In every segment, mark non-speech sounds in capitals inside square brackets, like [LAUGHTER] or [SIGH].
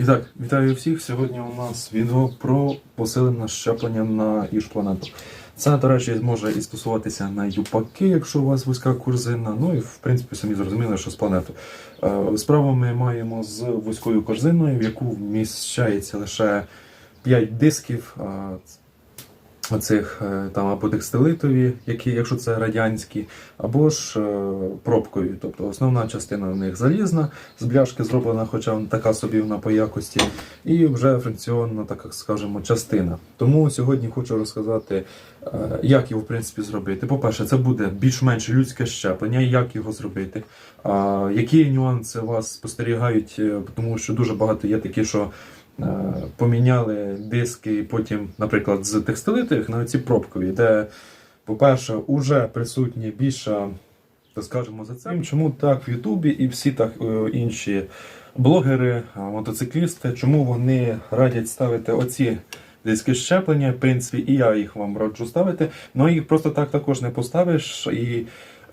І так, вітаю всіх. Сьогодні у нас відео про посилене щеплення на їж планету. Це, до речі, може і стосуватися на юпаки, якщо у вас вузька корзина. Ну і в принципі самі зрозуміли, що з планету. Е, Справу ми маємо з вузькою корзиною, в яку вміщається лише 5 дисків. Оцих е, там або текстилитові, які, якщо це радянські, або ж е, пробкові. Тобто основна частина в них залізна, з бляшки зроблена, хоча така собі вона по якості, і вже фрикціонна, так скажемо, частина. Тому сьогодні хочу розказати, е, як його в принципі зробити. По-перше, це буде більш-менш людське щеплення, як його зробити. Які нюанси вас спостерігають, тому що дуже багато є такі, що. Е, Поміняли диски, потім, наприклад, з текстилитових на ці пробкові, де, по-перше, вже присутні більше, так скажемо, за це. Чому так в Ютубі і всі так е, інші блогери, е, мотоциклісти, чому вони радять ставити оці диски щеплення, в принципі, і я їх вам раджу ставити, але їх просто так також не поставиш і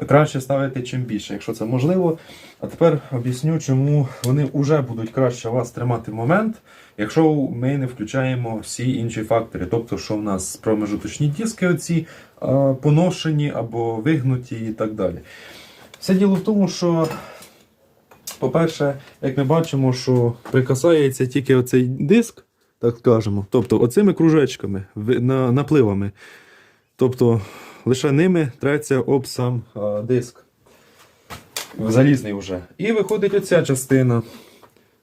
краще ставити чим більше, якщо це можливо. А тепер об'ясню, чому вони вже будуть краще вас тримати в момент, якщо ми не включаємо всі інші фактори. Тобто, що в нас промежуточні диски оці а, поношені або вигнуті і так далі. Все діло в тому, що, по-перше, як ми бачимо, що прикасається тільки оцей диск, так скажемо, тобто оцими кружечками, напливами. Тобто лише ними треться об сам а, диск. Залізний вже. І виходить оця частина.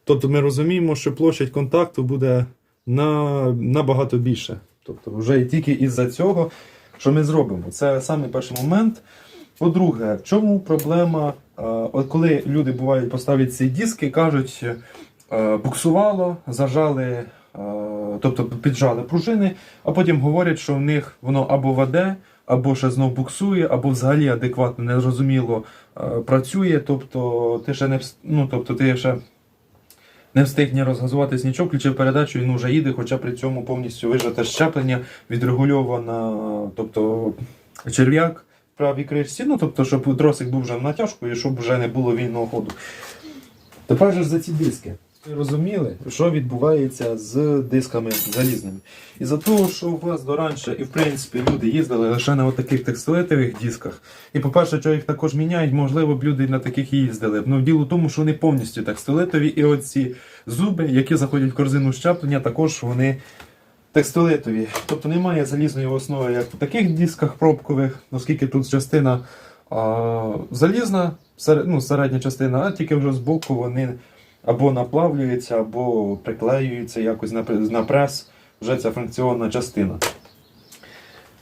Тобто ми розуміємо, що площадь контакту буде на, набагато більше. Тобто, вже і тільки із-за цього, що ми зробимо. Це самий перший момент. По-друге, в чому проблема, от коли люди бувають поставлять ці диски, кажуть, е, буксувало, зажали, е, тобто піджали пружини, а потім говорять, що в них воно або веде, або ще знов буксує, або взагалі адекватно, незрозуміло е, працює. Тобто ти ще не ну, тобто ти ще не встиг ні розгазуватись нічого, включив передачу, він вже їде, хоча при цьому повністю вижате щеплення, відрегульовано, тобто черв'як в правій кришці, ну тобто, щоб тросик був вже в натяжку і щоб вже не було вільного ходу. Тепер же за ці диски. Розуміли, що відбувається з дисками залізними. І за того, що у вас раніше, і в принципі люди їздили лише на таких текстилитових дисках. І по-перше, що їх також міняють, можливо, б люди на таких і їздили. Ну, діло в тому, що вони повністю текстилитові, і оці зуби, які заходять в корзину щеплення, також вони текстилитові. Тобто немає залізної основи, як в таких дисках пробкових, оскільки тут частина а, залізна, серед, ну, середня частина, а тільки вже збоку вони або наплавлюються, або приклеюються якось на, прес, вже ця функціонна частина.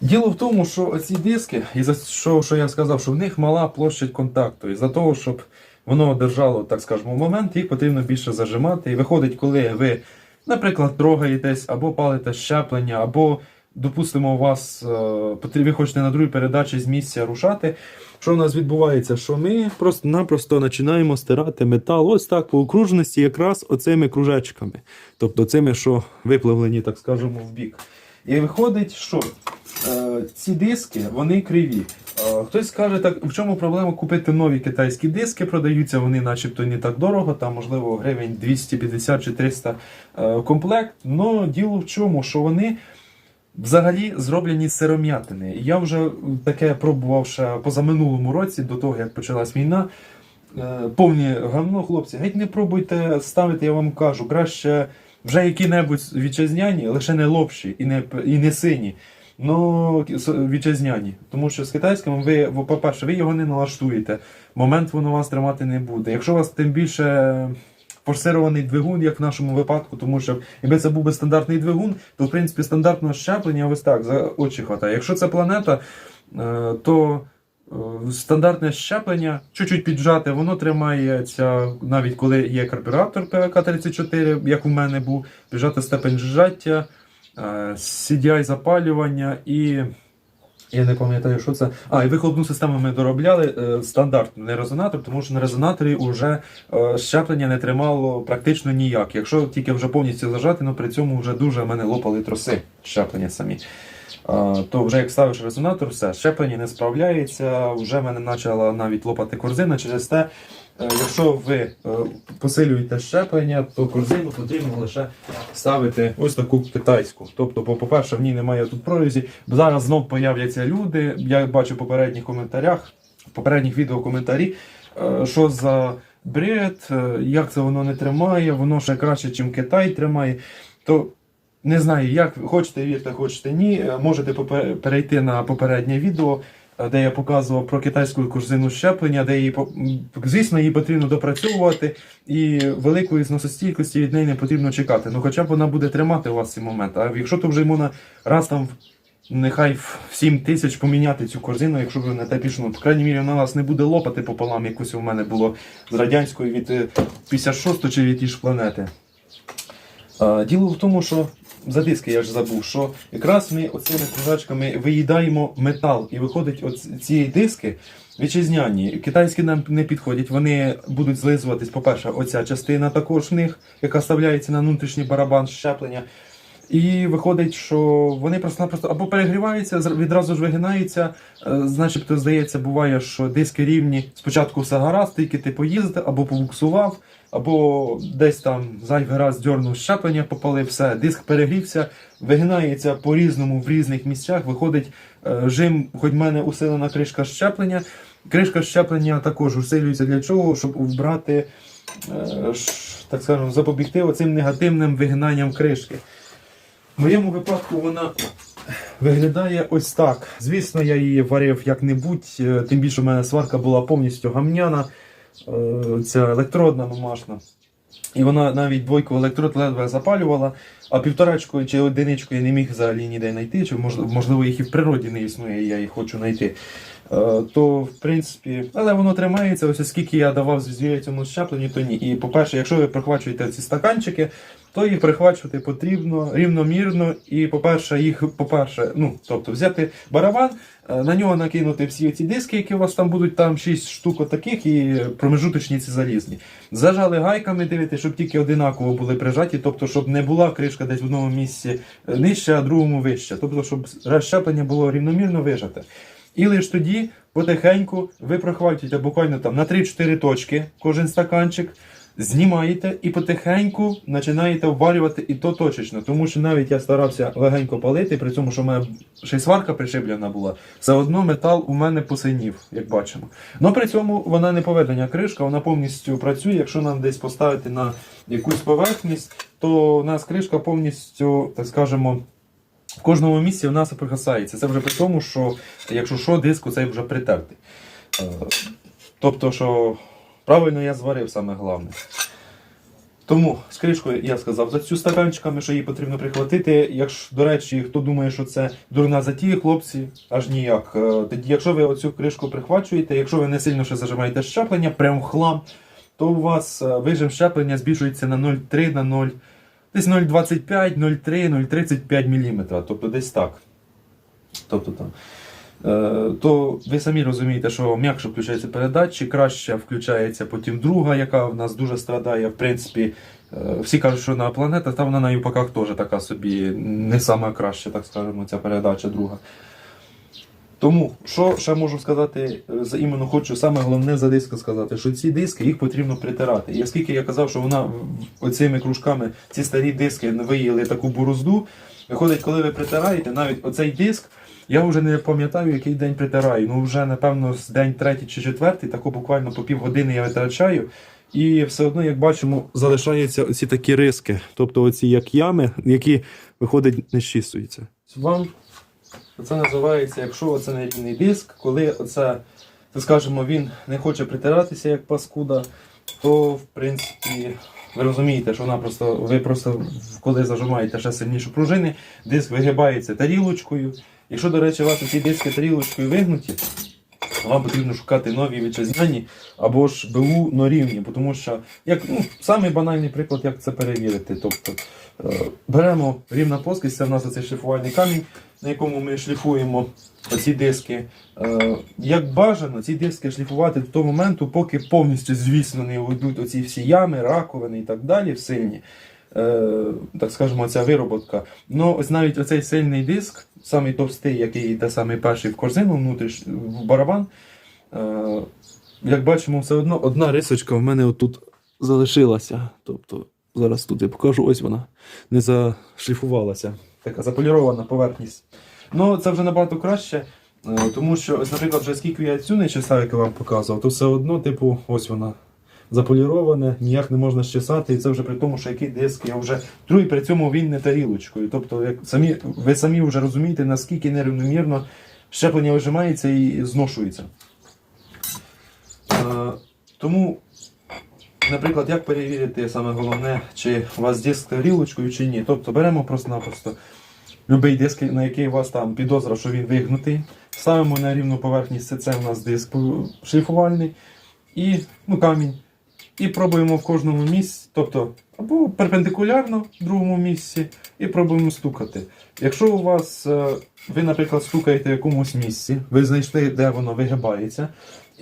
Діло в тому, що оці диски, і за що, що я сказав, що в них мала площадь контакту. І за того, щоб воно держало, так скажемо, момент, їх потрібно більше зажимати. І виходить, коли ви, наприклад, трогаєтесь або палите щеплення, або, допустимо, у вас е, ви хочете на другій передачі з місця рушати. Що в нас відбувається? Що ми просто-напросто починаємо стирати метал ось так по окружності, якраз оцими кружечками. Тобто цими, що виплавлені, так скажемо, в бік. І виходить, що е, ці диски вони криві. Е, хтось скаже, так в чому проблема купити нові китайські диски? Продаються вони, начебто, не так дорого, там, можливо, гривень 250 чи 300 е, комплект. Но діло в чому, що вони. Взагалі зроблені сиром'ятини. Я вже таке пробував ще позаминулому році, до того як почалась війна. Е, Повні гавно, хлопці, геть не пробуйте ставити, я вам кажу. Краще вже які-небудь вітчизняні, лише не лопші і не, і не сині. Ну, вітчизняні. Тому що з китайським ви, по-перше, ви його не налаштуєте. Момент воно вас тримати не буде. Якщо вас тим більше форсирований двигун, як в нашому випадку, тому що якби це був би стандартний двигун, то в принципі стандартного щеплення ось так за очі хватає. Якщо це планета, е, то е, стандартне щеплення чуть-чуть піджати, воно тримається, навіть коли є карбюратор ПВК-34, як у мене був, піджати степень зжаття, е, CDI запалювання і. Я не пам'ятаю, що це. А, і вихлопну систему ми доробляли е, стандартно, не резонатор, тому що на резонаторі вже е, щеплення не тримало практично ніяк. Якщо тільки вже повністю зажати, ну при цьому вже дуже в мене лопали троси щеплення самі. То вже як ставиш резонатор, все, щеплення не справляється, вже мене почала навіть лопати корзина через те. е, Якщо ви е, посилюєте щеплення, то корзину потрібно лише ставити ось таку китайську. Тобто, по-перше, в ній немає тут прорізі. Зараз знов появляться люди. Я бачу в попередніх коментарях, в попередніх відео коментарі, е, що за бред, як це воно не тримає, воно ще краще, ніж Китай тримає. То не знаю, як хочете вірте, хочете ні. Е, Можете перейти на попереднє відео, е, де я показував про китайську корзину щеплення, де її звісно, її потрібно допрацьовувати, і великої зносостійкості від неї не потрібно чекати. Ну, хоча б вона буде тримати у вас цей момент. А якщо то вже можна раз там. Нехай в 7 тисяч поміняти цю корзину, якщо ви не те пішло. По крайній мірі, вона вас не буде лопати пополам, якось у мене було з радянської від е, 56 чи від ті ж планети. Діло в тому, що за диски я ж забув, що якраз ми оцими кружачками виїдаємо метал, і виходить от ці диски вітчизняні. Китайські нам не підходять, вони будуть злизуватись, по-перше, оця частина також в них, яка ставляється на внутрішній барабан щеплення. І виходить, що вони просто-напросто або перегріваються, відразу ж вигинаються. е, Значить, здається, буває, що диски рівні. Спочатку все гаразд, тільки ти поїздив, або побуксував, або десь там зайвий раз дьорнув щеплення, попалив, все, диск перегрівся, вигинається по-різному в різних місцях. Виходить, е, жим, хоч в мене усилена кришка щеплення. Кришка щеплення також усилюється для чого? Щоб вбрати, е, так скажемо, запобігти оцим негативним вигинанням кришки. В моєму випадку вона виглядає ось так. Звісно, я її варив як-небудь, е, тим більше в мене сварка була повністю гамняна, е, ця електродна домашня. І вона навіть двойку електрод ледве запалювала, а півторачку чи одиничку я не міг взагалі ніде знайти, чи можливо їх і в природі не існує, я їх хочу знайти. Е, То, в принципі, але воно тримається, ось оскільки я давав звіря цьому щепленню, то ні. І по-перше, якщо ви прихвачуєте ці стаканчики, то їх прихвачувати потрібно рівномірно. І, по-перше, їх, по-перше, ну, тобто взяти барабан, е, на нього накинути всі ці диски, які у вас там будуть, там 6 штук таких і промежуточні ці залізні. Зажали гайками, дивитися, щоб тільки одинаково були прижаті, тобто, щоб не була кришка десь в одному місці е, нижче, а другому вище. Тобто, щоб розщеплення було рівномірно вижате. І лише тоді потихеньку ви прохватуєте буквально там на 3-4 точки кожен стаканчик, знімаєте і потихеньку починаєте ввалювати і то точечно. Тому що навіть я старався легенько палити, при цьому, що в мене ще й сварка пришиблена була, все одно метал у мене посинів, як бачимо. Ну при цьому вона не поведення кришка, вона повністю працює. Якщо нам десь поставити на якусь поверхність, то у нас кришка повністю, так скажемо. В кожному місці вона соприкасається. Це вже при тому, що якщо що, диск цей вже притертий. Е, Тобто, що правильно я зварив саме головне. Тому з кришкою я сказав за цю стаканчиками, що її потрібно прихватити. Якщо, до речі, хто думає, що це дурна затія, хлопці, аж ніяк. Е, Тоді, якщо ви оцю кришку прихвачуєте, якщо ви не сильно ще зажимаєте щеплення, прям в хлам, то у вас е, вижим щеплення збільшується на 0,3 на 0. Десь 0,25, 0,3, 0,35 мм. Тобто десь так. Тобто там. Е, то ви самі розумієте, що м'якше включається передачі, краще включається потім друга, яка в нас дуже страдає. В принципі, е, всі кажуть, що на планета, та вона на юпаках теж така собі не сама краща, так скажемо, ця передача друга. Тому, що ще можу сказати, е, за іменно хочу саме головне за диски сказати, що ці диски їх потрібно притирати. І оскільки я казав, що вона оцими кружками, ці старі диски виїли таку борозду, виходить, коли ви притираєте, навіть оцей диск, я вже не пам'ятаю, який день притираю. Ну вже напевно з день третій чи четвертий, тако буквально по півгодини я витрачаю. І все одно, як бачимо, залишаються оці такі риски, тобто оці як ями, які виходить не щісуються. Вам це називається, якщо це не рівний диск, коли оце, так скажемо, він не хоче притиратися як паскуда, то в принципі ви розумієте, що вона просто, ви просто коли зажимаєте ще сильніше пружини, диск вигибається тарілочкою. Якщо, до речі, у вас ці диски тарілочкою вигнуті, вам потрібно шукати нові вітчизняні або ж БУ но рівні, тому що як ну, самий банальний приклад, як це перевірити. Тобто е, беремо рівна плоскість, це в нас оцей шліфувальний камінь, на якому ми шліфуємо ці диски. Е, як бажано ці диски шліфувати до того моменту, поки повністю, звісно, не уйдуть оці всі ями, раковини і так далі, в сильні. е, так скажемо, ця вироботка. Ну, ось навіть оцей сильний диск, самий товстий, який йде самий перший в корзину, внутріш, в барабан. Е, як бачимо, все одно одна рисочка в мене отут залишилася. Тобто, зараз тут я покажу, ось вона не зашліфувалася. Така заполірована поверхність. Ну, це вже набагато краще. е, Тому що, ось, наприклад, вже скільки я цю не чесав, як я вам показував, то все одно, типу, ось вона заполіроване, ніяк не можна щесати, і це вже при тому, що який диск я вже тру, і при цьому він не тарілочкою. Тобто, як самі, ви самі вже розумієте, наскільки нерівномірно щеплення вижимається і зношується. Е, тому, наприклад, як перевірити саме головне, чи у вас диск тарілочкою чи ні. Тобто беремо просто-напросто будь-який диск, на який у вас там підозра, що він вигнутий. Ставимо на рівну поверхність, це, у нас диск шліфувальний і ну, камінь. І пробуємо в кожному місці, тобто або перпендикулярно другому місці, і пробуємо стукати. Якщо у вас, е, ви, наприклад, стукаєте в якомусь місці, ви знайшли, де воно вигибається,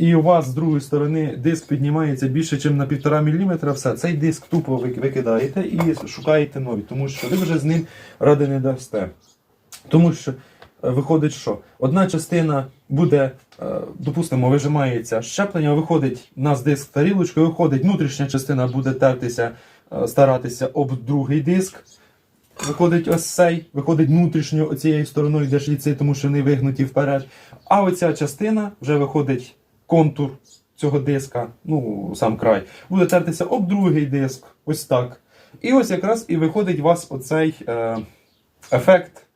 і у вас з другої сторони диск піднімається більше, ніж на 1,5 мм, все, цей диск тупо викидаєте і шукаєте нові, тому що ви вже з ним ради не дасте. Тому що е, виходить, що одна частина буде, е, допустимо, вижимається щеплення, виходить у нас диск тарілочкою, виходить, внутрішня частина буде тертися, е, старатися об другий диск. Виходить ось цей, виходить внутрішньо цією стороною, де шліци, тому що вони вигнуті вперед. А оця частина вже виходить контур цього диска, ну сам край, буде тертися об другий диск, ось так. І ось якраз і виходить у вас оцей е, ефект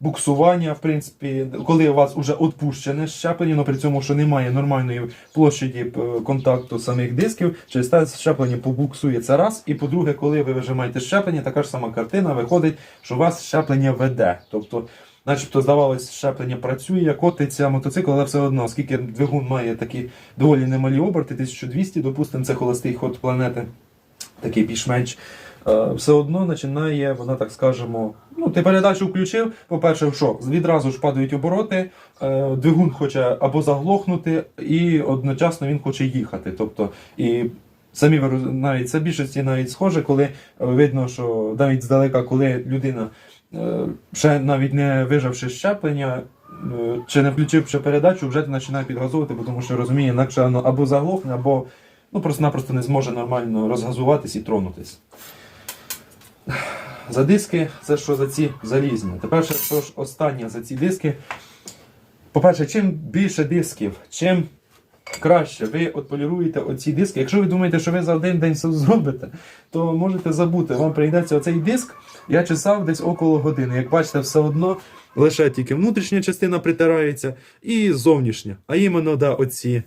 буксування, в принципі, коли у вас вже відпущене щеплення, але при цьому, що немає нормальної площаді е, контакту самих дисків, через те щеплення побуксує це раз. І по-друге, коли ви вижимаєте щеплення, така ж сама картина виходить, що у вас щеплення веде. Тобто, начебто, здавалось, щеплення працює, котиться мотоцикл, але все одно, оскільки двигун має такі доволі немалі оберти, 1200, допустимо, це холостий ход планети, такий більш-менш. Е, все одно починає, вона так скажемо, ну ти передачу включив. По-перше, що відразу ж падають обороти, е, двигун хоче або заглохнути, і одночасно він хоче їхати. Тобто, і самі навіть це більшості навіть схоже, коли е, видно, що навіть здалека, коли людина ще навіть не вижавши щеплення. е, Чи не включивши передачу, вже починає підгазовувати, тому що розуміє, інакше воно або заглохне, або ну, просто-напросто не зможе нормально розгазуватись і тронутись. За диски, це що за ці залізні. Тепер ще що ж останнє за ці диски. По-перше, чим більше дисків, чим краще ви отполіруєте оці диски. Якщо ви думаєте, що ви за один день все зробите, то можете забути. Вам прийдеться оцей диск. Я чесав десь около години. Як бачите, все одно лише тільки внутрішня частина притирається і зовнішня. А іменно да, оці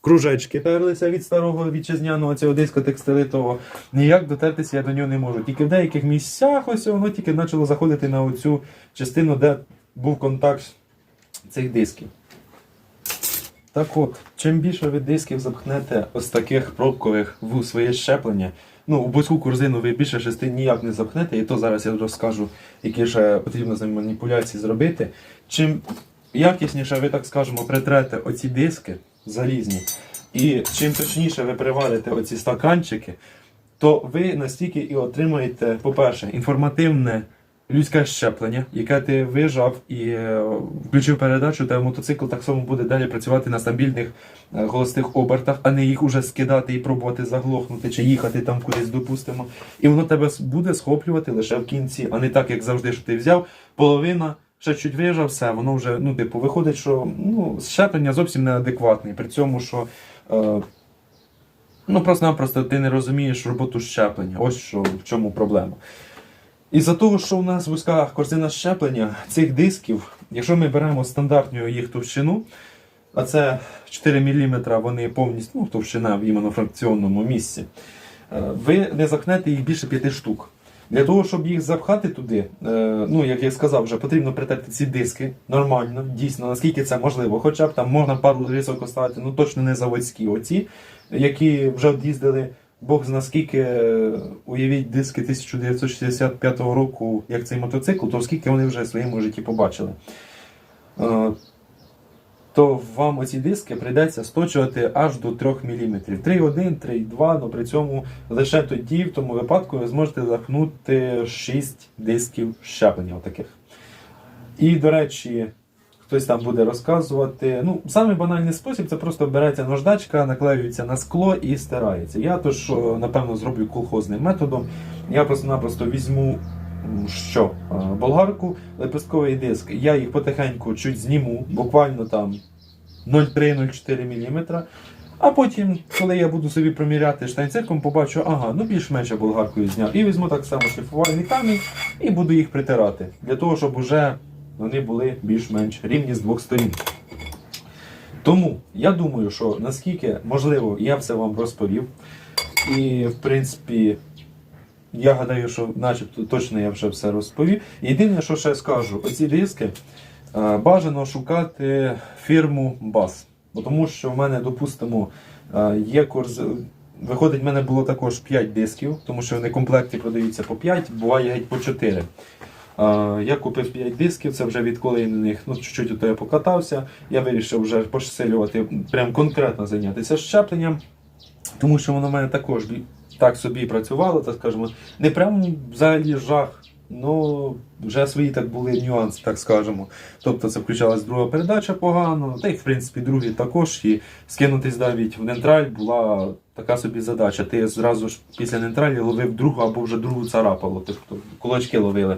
кружечки терлися від старого вітчизняного цього диска текстилитового. Ніяк дотертися я до нього не можу. Тільки в деяких місцях ось воно тільки почало заходити на оцю частину, де був контакт цих дисків. Так от, чим більше ви дисків запхнете ось таких пробкових в своє щеплення, ну, будь-яку корзину ви більше шести ніяк не запхнете, і то зараз я розкажу, які ще потрібно з ним маніпуляції зробити. Чим якісніше ви, так скажемо, притрете оці диски залізні, і чим точніше ви приварите оці стаканчики, то ви настільки і отримаєте, по-перше, інформативне людське щеплення, яке ти вижав і е, включив передачу, та мотоцикл так само буде далі працювати на стабільних е, холостих обертах, а не їх уже скидати і пробувати заглохнути чи їхати там кудись, допустимо. І воно тебе буде схоплювати лише в кінці, а не так, як завжди, що ти взяв. Половина ще чуть вижав, все, воно вже, ну, типу, виходить, що ну, щеплення зовсім неадекватне. При цьому, що. Е, Ну, просто-напросто ти не розумієш роботу щеплення. Ось що в чому проблема. Із-за того, що у нас вузька корзина щеплення цих дисків, якщо ми беремо стандартну їх товщину, а це 4 мм, вони повністю ну, товщина в іменно фракціонному місці, е, ви не запхнете їх більше 5 штук. Для того, щоб їх запхати туди, е, ну як я сказав, вже потрібно притерти ці диски нормально, дійсно, наскільки це можливо. Хоча б там можна пару рисок оставити, ну точно не заводські. Оці, які вже їздили Бог зна скільки, е, уявіть диски 1965 року, як цей мотоцикл, то скільки вони вже в своєму житті побачили. Е, то вам оці диски прийдеться сточувати аж до 3 мм. 3,1, 3,2, ну при цьому лише тоді, в тому випадку, ви зможете захнути 6 дисків щеплення отаких. І, до речі, хтось там буде розказувати. Ну, самий банальний спосіб це просто береться наждачка, наклеюється на скло і стирається. Я тож, напевно, зроблю колхозним методом. Я просто-напросто візьму що? Болгарку, лепестковий диск. Я їх потихеньку чуть зніму, буквально там 0,3-0,4 мм. А потім, коли я буду собі проміряти штанцирком, побачу, ага, ну більш-менш я болгаркою зняв. І візьму так само шліфувальний камінь і буду їх притирати. Для того, щоб уже вони були більш-менш рівні з двох сторін. Тому я думаю, що наскільки можливо, я все вам розповів. І, в принципі, я гадаю, що начебто точно я вже все розповів. Єдине, що ще скажу, оці диски е, бажано шукати фірму BAS. Тому що в мене, допустимо, е, є курс. Виходить, в мене було також 5 дисків, тому що вони в комплекті продаються по 5, буває геть по 4. Я купив 5 дисків, це вже відколи я на них ну, чуть-чуть я покатався. Я вирішив вже посилювати, прям конкретно зайнятися щепленням, тому що воно в мене також так собі працювало, так скажемо. Не прям взагалі жах, ну вже свої так були нюанси, так скажемо. Тобто це включалась друга передача погано, та й в принципі другі також. І скинутись навіть в нейтраль була така собі задача. Ти зразу ж після нейтралі ловив другу або вже другу царапало, тобто кулачки ловили.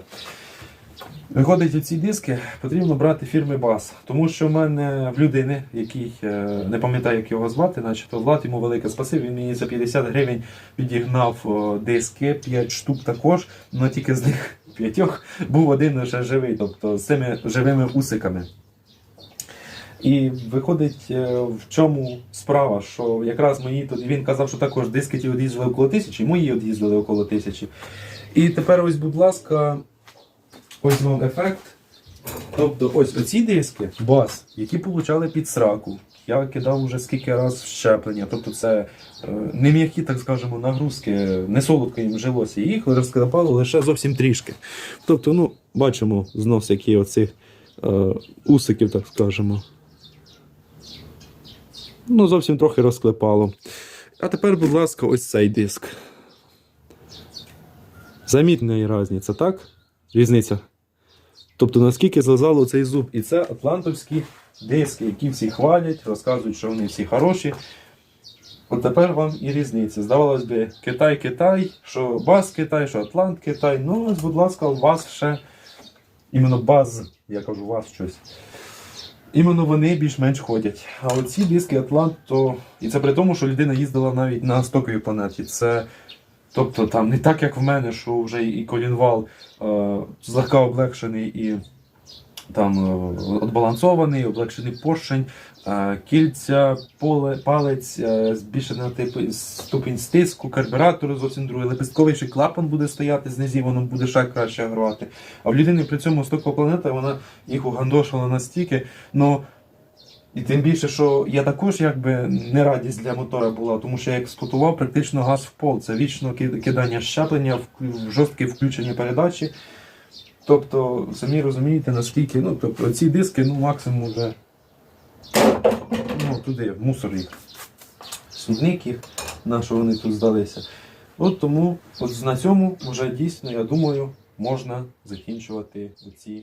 Виходить, оці диски потрібно брати фірми BAS, тому що в мене в людини, який е, не пам'ятаю, як його звати, начебто Влад йому велике спасибі. Він мені за 50 гривень підігнав о, диски, 5 штук також, але тільки з них [LAUGHS] п'ятьох був один лише живий, тобто з цими живими усиками. І виходить, е, в чому справа, що якраз мої тоді він казав, що також диски ті од'їздили около тисячі, мої од'їздили около тисячі. І тепер ось, будь ласка, ось вам ефект. Тобто, ось оці диски, бас, які получали під сраку. Я кидав уже скільки раз щеплення. Тобто це е, не м'які, так скажемо, нагрузки, не солодко їм жилося. Їх розклепало лише зовсім трішки. Тобто, ну, бачимо знос, який оцих е, усиків, так скажемо. Ну, зовсім трохи розклепало. А тепер, будь ласка, ось цей диск. Замітна різниця, так? Різниця. Тобто наскільки злизало цей зуб. І це атлантовські диски, які всі хвалять, розказують, що вони всі хороші. От тепер вам і різниця. Здавалось би, Китай, Китай, що баз Китай, що Атлант Китай. Ну, ось, будь ласка, у вас ще іменно баз, я кажу, у вас щось. Іменно вони більш-менш ходять. А оці диски Атлант, то. І це при тому, що людина їздила навіть на стоковій планеті. Це Тобто там не так, як в мене, що вже і колінвал е, злегка облегшений і там е, відбалансований, облегшений поршень, е, кільця, поле, палець, е, збільшений типу, ступінь стиску, карбюратор зовсім другий, лепестковий ще клапан буде стояти знизі, воно буде ще краще грати. А в людини при цьому стокова планета, вона їх угандошила настільки. Ну, і тим більше, що я також якби не радість для мотора була, тому що я експлуатував практично газ в пол. Це вічно кидання щеплення, жорстке включення передачі. Тобто, самі розумієте, наскільки, ну, тобто ці диски, ну, максимум вже ну, туди, в мусор їх. Смітник їх, на що вони тут здалися. От тому от на цьому вже дійсно, я думаю, можна закінчувати ці